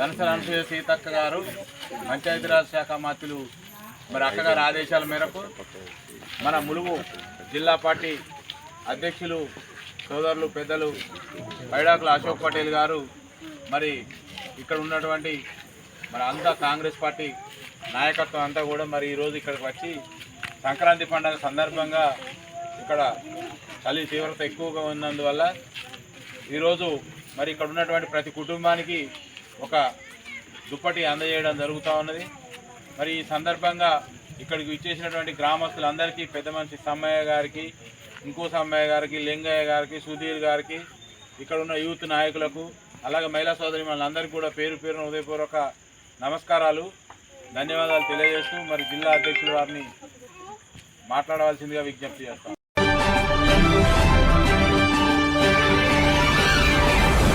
ధనసర అనసూయ సీతక్క గారు పంచాయతీరాజ్ శాఖ మంత్రులు మరి అక్కగారి ఆదేశాల మేరకు మన ములుగు జిల్లా పార్టీ అధ్యక్షులు సోదరులు పెద్దలు పైడాకుల అశోక్ పటేల్ గారు మరి ఇక్కడ ఉన్నటువంటి మరి అంతా కాంగ్రెస్ పార్టీ నాయకత్వం అంతా కూడా మరి ఈరోజు ఇక్కడికి వచ్చి సంక్రాంతి పండుగ సందర్భంగా ఇక్కడ చలి తీవ్రత ఎక్కువగా ఉన్నందువల్ల ఈరోజు మరి ఇక్కడ ఉన్నటువంటి ప్రతి కుటుంబానికి ఒక దుప్పటి అందజేయడం జరుగుతూ ఉన్నది. మరి ఈ సందర్భంగా ఇక్కడికి ఇచ్చేసినటువంటి గ్రామస్తులందరికీ పెద్ద మనిషి సమ్మయ్య గారికి ఇంకో సమ్మయ్య గారికి లింగయ్య గారికి సుధీర్ గారికి ఇక్కడ ఉన్న యూత్ నాయకులకు అలాగే మహిళా సోదరి వాళ్ళందరికీ కూడా పేరు పేరున ఉదయపూర్వక నమస్కారాలు ధన్యవాదాలు తెలియజేస్తూ మరి జిల్లా అధ్యక్షులు వారిని మాట్లాడవలసిందిగా విజ్ఞప్తి చేస్తాం.